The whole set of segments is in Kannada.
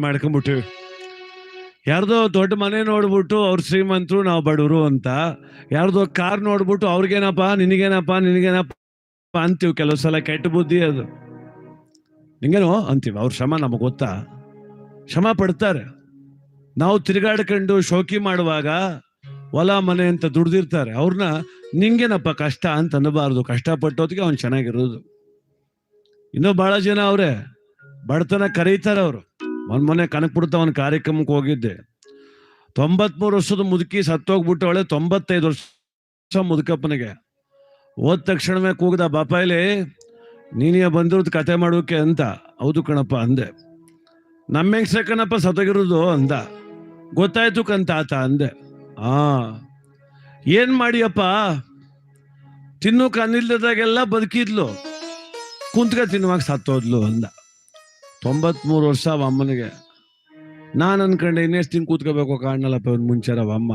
ಮಾಡ್ಕೊಂಬಿಟ್ಟಿವಿ ಯಾರ್ದೋ ದೊಡ್ಡ ಮನೆ ನೋಡ್ಬಿಟ್ಟು ಅವ್ರು ಶ್ರೀಮಂತರು, ನಾವು ಬಡವರು ಅಂತ ಯಾರ್ದೋ ಕಾರ್ ನೋಡ್ಬಿಟ್ಟು ಅವ್ರಿಗೇನಪ್ಪ, ನಿನಗೇನಪ್ಪ ನಿನಗೇನಪ್ಪ ಅಂತೀವಿ ಕೆಲವು ಸಲ ಕೆಟ್ಟ ಬುದ್ಧಿ ಅದು. ನಿಂಗೇನೋ ಅಂತೀವಿ, ಅವ್ರ ಶ್ರಮ ನಮಗೆ ಗೊತ್ತಾ? ಶ್ರಮ ಪಡ್ತಾರೆ. ನಾವು ತಿರುಗಾಡ್ಕೊಂಡು ಶೋಕಿ ಮಾಡುವಾಗ ಹೊಲ, ಮನೆ ಅಂತ ದುಡ್ದಿರ್ತಾರೆ. ಅವ್ರನ್ನ ನಿಂಗೇನಪ್ಪ ಕಷ್ಟ ಅಂತ ಅನ್ನಬಾರ್ದು. ಕಷ್ಟಪಟ್ಟೋದಕ್ಕೆ ಅವ್ನು ಚೆನ್ನಾಗಿರೋದು. ಇನ್ನೂ ಬಹಳ ಜನ ಅವರೇ, ಬಡತನ ಕರೀತಾರೆ ಅವರು. ಮೊನ್ನೆ ಕನಕಪುರದ ಒಂದು ಕಾರ್ಯಕ್ರಮಕ್ಕೆ ಹೋಗಿದ್ದೆ. ತೊಂಬತ್ಮೂರು ವರ್ಷದ ಮುದುಕಿ ಸತ್ತೋಗ್ಬಿಟ್ಟವಳೆ ತೊಂಬತ್ತೈದು ವರ್ಷ ಮುದುಕಪ್ಪನಿಗೆ. ಹೋದ ತಕ್ಷಣವೇ ಕೂಗಿದ ಬಾಪಾಯಿಲಿ ನೀನೇ ಬಂದಿರೋದು ಕತೆ ಮಾಡೋಕೆ ಅಂತ. ಹೌದು ಕಣಪ್ಪ, ಅಂದೆ. ನಮ್ಮ ಹೆಂಗ್ಸ ಕಣಪ್ಪ ಸತ್ತೋಗಿರೋದು, ಅಂದ. ಗೊತ್ತಾಯ್ತು ಕಂತ ಆತ ಅಂದೆ. ಆ, ಏನ್ ಮಾಡಿಯಪ್ಪ? ತಿನ್ನು ಕಣ್ಣಿಲ್ದಾಗೆಲ್ಲ ಬದುಕಿದ್ಲು. ಕುಂತ್ಕ ತಿನ್ನುವಾಗ ಸತ್ತೋದ್ಲು, ಅಂದ. ತೊಂಬತ್ಮೂರು ವರ್ಷ ಅಮ್ಮನಿಗೆ. ನಾನು ಅನ್ಕೊಂಡೆ ಇನ್ನೆಷ್ಟು ದಿನ ಕೂತ್ಕೋಬೇಕು ಕಾಣಲ್ಲಪ್ಪ ಇವ್ನು ಅವ ಅಮ್ಮ.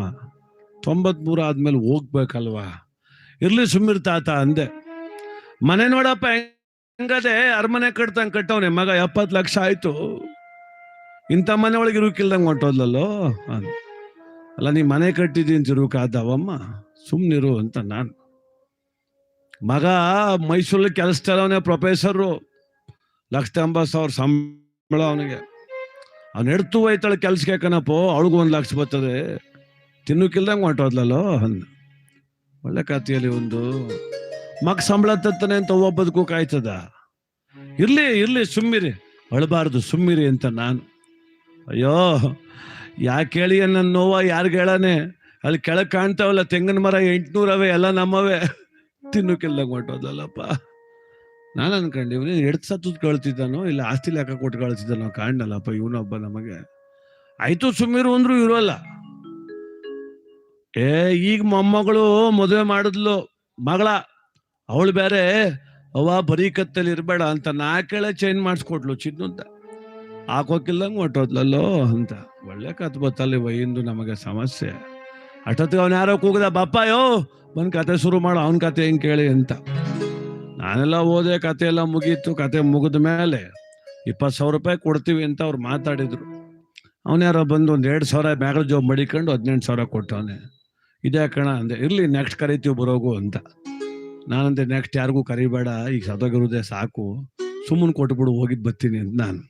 ತೊಂಬತ್ಮೂರು ಆದ್ಮೇಲೆ ಹೋಗ್ಬೇಕಲ್ವಾ? ಇರ್ಲಿ ಸುಮ್ಮಿರ್ ತಾತ ಅಂದೆ. ಮನೆ ನೋಡಪ್ಪ ಹೆಂಗದೆ ಅರಮನೆ ಕಟ್ತಂಗೆ ಕಟ್ಟವನೆ ಮಗ ಎಪ್ಪತ್ತು ಲಕ್ಷ ಆಯ್ತು. ಇಂಥ ಮನೆ ಒಳಗೆ ಇರುಕಿಲ್ದಂಗೆ ಹೊಂಟೋದ್ಲಲ್ಲೋ. ಅಲ್ಲ, ನೀ ಮನೆ ಕಟ್ಟಿದ್ದೀನಿ ತಿರುಕಾದವಮ್ಮ ಸುಮ್ಮನಿರು ಅಂತ ನಾನು. ಮಗ ಮೈಸೂರಲ್ಲಿ ಕೆಲಸದವನೇ ಪ್ರೊಫೆಸರು. ಲಕ್ಷ ಎಂಬತ್ತು ಸಾವಿರ ಸಂಬಳ ಅವನಿಗೆ. ಅವ್ನು ಎಡ್ತು ಹೋಯ್ತಾಳೆ ಕೆಲ್ಸಕ್ಕೆ ಕಣಪ್ಪ, ಅವಳಿಗೂ ಒಂದು ಲಕ್ಷ ಬರ್ತದೆ. ತಿನ್ನಕ್ಕಿಲ್ದಂಗೆ ಹೊಂಟೋದ್ಲಲ್ಲೋ ಅಂದ ಒಳ್ಳೆ ಕಾತಿಯಲ್ಲಿ ಒಂದು. ಮಗ ಸಂಬಳ ತತ್ತಾನೆ ಅಂತ ಒಬ್ಬದಕ್ಕೂ ಕಾಯ್ತದ? ಇರ್ಲಿ ಇರ್ಲಿ, ಸುಮ್ಮಿರಿ. ಅಳಬಾರ್ದು, ಸುಮ್ಮಿರಿ ಅಂತ ನಾನು. ಅಯ್ಯೋ, ಯಾಕೆ ಹೇಳಿ ನನ್ನ ನೋವ, ಯಾರಿಗೆ ಹೇಳಾನೆ? ಅಲ್ಲಿ ಕೆಳಗೆ ಕಾಣ್ತಾವಲ್ಲ, ತೆಂಗಿನ ಮರ ಎಂಟುನೂರವೆ, ಎಲ್ಲ ನಮ್ಮವೇ. ತಿನ್ನಕ್ಕಿಲ್ದಂಗೆ ಹೊಂಟೋದಲ್ಲಪ್ಪ ನಾನು ಅನ್ಕೊಂಡೆ, ಇವನು ಎಡ್ ಸತ್ತದ್ ಕಳ್ತಿದ್ದಾನೋ? ಇಲ್ಲ ಆಸ್ತಿ ಲೆಕ್ಕ ಕೊಟ್ಟು ಕಳ್ತಿದ್ದಾನೋ? ಕಾಣಲ್ಲಪ್ಪ ಇವನೊಬ್ಬ ನಮಗೆ. ಆಯ್ತು ಸುಮ್ಮಿರು ಅಂದ್ರು ಇರೋಲ್ಲ. ಏ, ಈಗ ಮೊಮ್ಮಗಳು ಮದುವೆ ಮಾಡಿದ್ಲು. ಮಗಳ, ಅವಳು ಬೇರೆ. ಅವ ಬರೀ ಕತ್ತಲ್ಲಿ ಇರಬೇಡ ಅಂತ ನಾಲ್ಕೇಳೆ ಚೇಂಜ್ ಮಾಡಿಸ್ಕೊಟ್ಲು ಚಿನ್ನು ಅಂತ. ಹಾಕೋಕಿಲ್ಲಂಗೆ ಹೊಟ್ಟೋದ್ಲಲ್ಲೋ ಅಂತ. ಒಳ್ಳೆ ಕತ್ ಬತ್ತಲ್ಲಿ ವೈಂದು ನಮಗೆ ಸಮಸ್ಯೆ. ಅಷ್ಟೊತ್ತಿಗೆ ಅವ್ನು ಯಾರೋ ಕೂಗದ, ಬಪ್ಪಾಯೋ, ಬಂದು ಕತೆ ಶುರು ಮಾಡು, ಅವನ ಕತೆ ಹೆಂಗೆ ಕೇಳಿ ಅಂತ. ನಾನೆಲ್ಲ ಓದೆ ಕತೆ ಎಲ್ಲ ಮುಗೀತು. ಕತೆ ಮುಗಿದ ಮೇಲೆ ಇಪ್ಪತ್ತು ಸಾವಿರ ರೂಪಾಯಿ ಕೊಡ್ತೀವಿ ಅಂತ ಅವ್ರು ಮಾತಾಡಿದ್ರು. ಅವನ ಯಾರೋ ಬಂದು ಒಂದು ಎರಡು ಸಾವಿರ ಮ್ಯಾಗಲ್ ಜಾಬ್ ಮಡಿಕೊಂಡು ಹದಿನೆಂಟು ಸಾವಿರ ಕೊಟ್ಟವನೆ. ಇದೇ ಕಣ ಅಂದೆ, ಇರ್ಲಿ ನೆಕ್ಸ್ಟ್ ಕರಿತೀವಿ ಬರೋಗು ಅಂತ. ನಾನಂದೆ ನೆಕ್ಸ್ಟ್ ಯಾರಿಗೂ ಕರಿಬೇಡ, ಈಗ ಸದೋಗಿರೋದೇ ಸಾಕು. ಸುಮ್ಮನೆ ಕೊಟ್ಬಿಡು ಹೋಗಿದ್ದು ಬರ್ತೀನಿ ಅಂತ ನಾನು.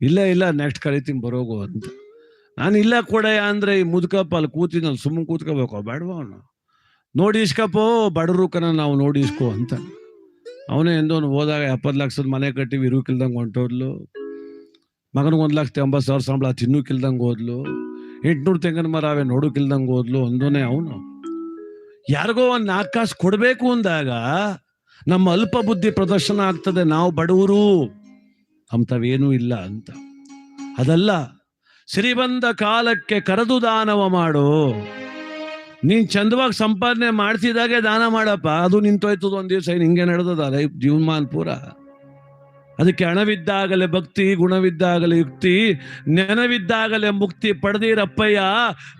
ಇಲ್ಲ ಇಲ್ಲ, ನೆಕ್ಸ್ಟ್ ಕರಿತೀನಿ ಬರೋಗು ಅಂತ. ನಾನು ಇಲ್ಲ ಕೊಡೆಯ ಅಂದ್ರೆ ಈ ಮುದುಕಪ್ಪ ಅಲ್ಲಿ ಕೂತಿನಲ್ಲಿ ಸುಮ್ಮನೆ ಕೂತ್ಕೋಬೇಕು ಬೇಡವ ಅವನು. ನೋಡಿ ಇಸ್ಕಪ್ಪೋ ಬಡರು ಕನ ನಾವು ನೋಡಿ ಇಸ್ಕೋ ಅಂತ. ಅವನೇ ಎಂದೋನು ಹೋದಾಗ ಎಪ್ಪತ್ತು ಲಕ್ಷದ ಮನೆ ಕಟ್ಟಿವಿ ಇರುಕಿಲ್ದಂಗೆ ಹೊಂಟೋದ್ಲು. ಮಗನಿಗೆ ಒಂದು ಲಕ್ಷದ ಎಂಬತ್ತು ಸಾವಿರ ಸಂಬಳ ತಿನ್ನೂಕಿಲ್ದಂಗೆ ಹೋದ್ಲು. ಎಂಟುನೂರು ತೆಂಗಿನ ಮರ ಅವೇ ನೋಡೋಕಿಲ್ದಂಗೆ ಹೋದ್ಲು ಒಂದೋನೇ ಅವನು. ಯಾರಿಗೋ ಒಂದು ನಾಲ್ಕು ಕಾಸು ಕೊಡಬೇಕು ಅಂದಾಗ ನಮ್ಮ ಅಲ್ಪ ಬುದ್ಧಿ ಪ್ರದರ್ಶನ ಆಗ್ತದೆ, ನಾವು ಬಡವರು. ಅಂಥವೇನೂ ಇಲ್ಲ ಅಂತ. ಅದಲ್ಲ ಸಿರಿ ಬಂದ ಕಾಲಕ್ಕೆ ಕರೆದು ದಾನವ ಮಾಡು. ನೀನ್ ಚಂದವಾಗಿ ಸಂಪಾದನೆ ಮಾಡಿಸಿದಾಗೆ ದಾನ ಮಾಡಪ್ಪ. ಅದು ನಿಂತೋಯ್ತದ ಒಂದ್ ದಿವಸ ಹಿಂಗೆ ನಡೆದದ ಲೈಫ್ ಜೀವಮಾನ್ ಪೂರ. ಅದಕ್ಕೆ ಹಣವಿದ್ದಾಗಲೇ ಭಕ್ತಿ, ಗುಣವಿದ್ದಾಗಲೇ ಯುಕ್ತಿ, ನೆನವಿದ್ದಾಗಲೇ ಮುಕ್ತಿ ಪಡೆದಿರಪ್ಪಯ್ಯ.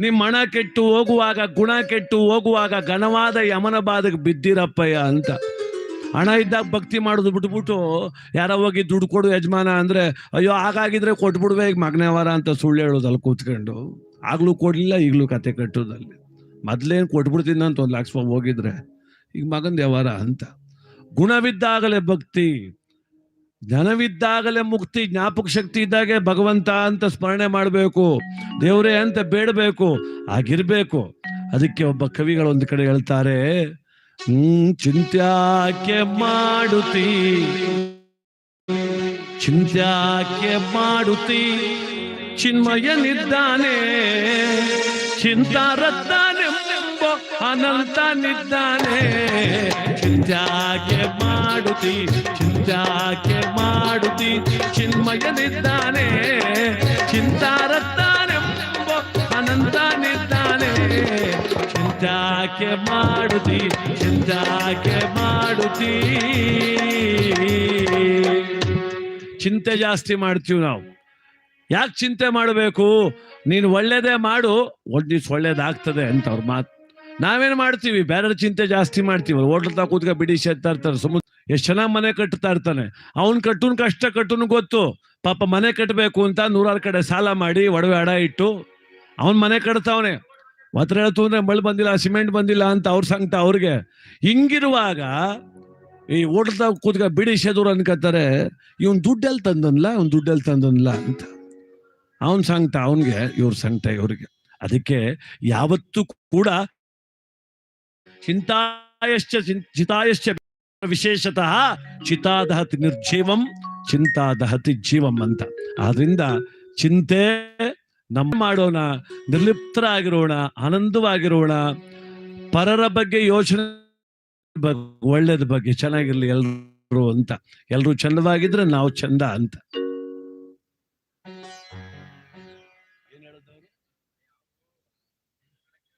ನಿಮ್ಮ ಹಣ ಕೆಟ್ಟು ಹೋಗುವಾಗ, ಗುಣ ಕೆಟ್ಟು ಹೋಗುವಾಗ ಘನವಾದ ಯಮನ ಬಾಧಕ್ಕೆ ಬಿದ್ದಿರಪ್ಪಯ್ಯ ಅಂತ. ಹಣ ಇದ್ದಾಗ ಭಕ್ತಿ ಮಾಡೋದು ಬಿಟ್ಬಿಟ್ಟು ಯಾರೋ ಹೋಗಿ ದುಡ್ಡು ಕೊಡು ಯಜಮಾನ ಅಂದ್ರೆ, ಅಯ್ಯೋ, ಹಾಗಾಗಿದ್ರೆ ಕೊಟ್ಬಿಡ್ಬೇಕು ಈಗ ಮಗನೇವಾರ ಅಂತ ಸುಳ್ಳು ಹೇಳೋದು ಅಲ್ಲಿ ಕೂತ್ಕೊಂಡು. ಆಗ್ಲೂ ಕೊಡ್ಲಿಲ್ಲ, ಈಗಲೂ ಕತೆ ಕಟ್ಟೋದಲ್ಲಿ. ಮೊದ್ಲೇನು ಕೊಟ್ಬಿಡ್ತೀನಿ ಅಂತ ಒಂದು ಲಕ್ಷ ಹೋಗಿದ್ರೆ, ಈಗ ಮಗನ್ ವ್ಯವಹಾರ ಅಂತ. ಗುಣವಿದ್ದಾಗಲೇ ಭಕ್ತಿ, ಜ್ಞಾನವಿದ್ದಾಗಲೇ ಮುಕ್ತಿ, ಜ್ಞಾಪಕ ಶಕ್ತಿ ಇದ್ದಾಗೆ ಭಗವಂತ ಅಂತ ಸ್ಮರಣೆ ಮಾಡಬೇಕು, ದೇವರೇ ಅಂತ ಬೇಡಬೇಕು, ಆಗಿರ್ಬೇಕು. ಅದಕ್ಕೆ ಒಬ್ಬ ಕವಿಗಳು ಒಂದು ಕಡೆ ಹೇಳ್ತಾರೆ, ಹ್ಮ್, ಚಿಂತ್ಯಾಕೆ ಮಾಡುತ್ತಿ? ಚಿಂತ್ಯಾಕೆ ಮಾಡುತ್ತಿ? ಚಿನ್ಮಯನಿದ್ದಾನೆ ಚಿಂತಾರತ್ತಾನೆಂಬ ಅನಂತನಿದ್ದಾನೆ ಚಿಂಚಾಕೆ ಮಾಡುತ್ತಿ ಚಿಂತ್ಯಾಕೆ ಮಾಡುತ್ತಿ. ಚಿನ್ಮಯನಿದ್ದಾನೆ ಅನಂತ ಅನಂತನಿದ್ದಾನೆ ಚಿಂತಾಕೆ ಮಾಡುತ್ತಿ ಚಿಂತಾಕೆ ಮಾಡುತ್ತಿ. ಚಿಂತೆ ಜಾಸ್ತಿ ಮಾಡ್ತೀವಿ ನಾವು. ಯಾಕೆ ಚಿಂತೆ ಮಾಡಬೇಕು? ನೀನು ಒಳ್ಳೇದೇ ಮಾಡು. ಒಳ್ಳೇದಾಗ್ತದೆ ಅಂತ ಅವ್ರ ಮಾತು ನಾವೇನ್ ಮಾಡ್ತೀವಿ? ಬೇರೆ ಚಿಂತೆ ಜಾಸ್ತಿ ಮಾಡ್ತೀವಿ ಹೋಟ್ಲ್ ತಾ ಕೂತ್ಕ ಬಿಡಿ ಸೇರ್ತಾ ಇರ್ತಾರೆ. ಸಮುದ್ರ ಎಷ್ಟು ಚೆನ್ನಾಗಿ ಮನೆ ಕಟ್ತಾ ಇರ್ತಾನೆ. ಅವ್ನು ಕಟ್ಟುನ್ ಕಷ್ಟ ಕಟ್ಟುನು ಗೊತ್ತು. ಪಾಪ ಮನೆ ಕಟ್ಟಬೇಕು ಅಂತ ನೂರಾರು ಕಡೆ ಸಾಲ ಮಾಡಿ ಒಡವೆ ಅಡ ಇಟ್ಟು ಅವನ್ ಮನೆ ಕಟ್ತಾವನೆ. ಮಾತ್ರ ಹೇಳ್ತು ಅಂದ್ರೆ ಮಳೆ ಬಂದಿಲ್ಲ, ಸಿಮೆಂಟ್ ಬಂದಿಲ್ಲ ಅಂತ ಅವ್ರ ಸಂಕಟ ಅವ್ರಿಗೆ. ಹಿಂಗಿರುವಾಗ ಈ ಓಡ್ತಾ ಕೂತ್ಕ ಬಿಡಿ ಶೆದೂರ್ ಅನ್ಕೋತಾರೆ ಇವನ್ ದುಡ್ಡೆಲ್ಲಿ ತಂದನ್ಲ ಅವ್ನ್ ದುಡ್ಡೆಲ್ಲಿ ತಂದನ್ಲ ಅಂತ. ಅವನ್ ಸಂಕಟ ಅವನ್ಗೆ, ಇವ್ರ ಸಂಗಟ ಇವ್ರಿಗೆ. ಅದಕ್ಕೆ ಯಾವತ್ತೂ ಕೂಡ ಚಿಂತಾಯಶ್ಚ ಚಿತಾಯಶ್ಚ ವಿಶೇಷತಃ ಚಿತಾದಹತಿ ನಿರ್ಜೀವಂ, ಚಿಂತಾದಹತಿ ಜೀವಂ ಅಂತ. ಆದ್ರಿಂದ ಚಿಂತೆ ನಮ್ಮ ಮಾಡೋಣ, ನಿರ್ಲಿಪ್ತರಾಗಿರೋಣ, ಆನಂದವಾಗಿರೋಣ, ಪರರ ಬಗ್ಗೆ ಯೋಚನೆ ಒಳ್ಳೇದ್ ಬಗ್ಗೆ ಚೆನ್ನಾಗಿರ್ಲಿ ಎಲ್ರು ಅಂತ. ಎಲ್ರು ಚಂದವಾಗಿದ್ರೆ ನಾವು ಚಂದ ಅಂತ.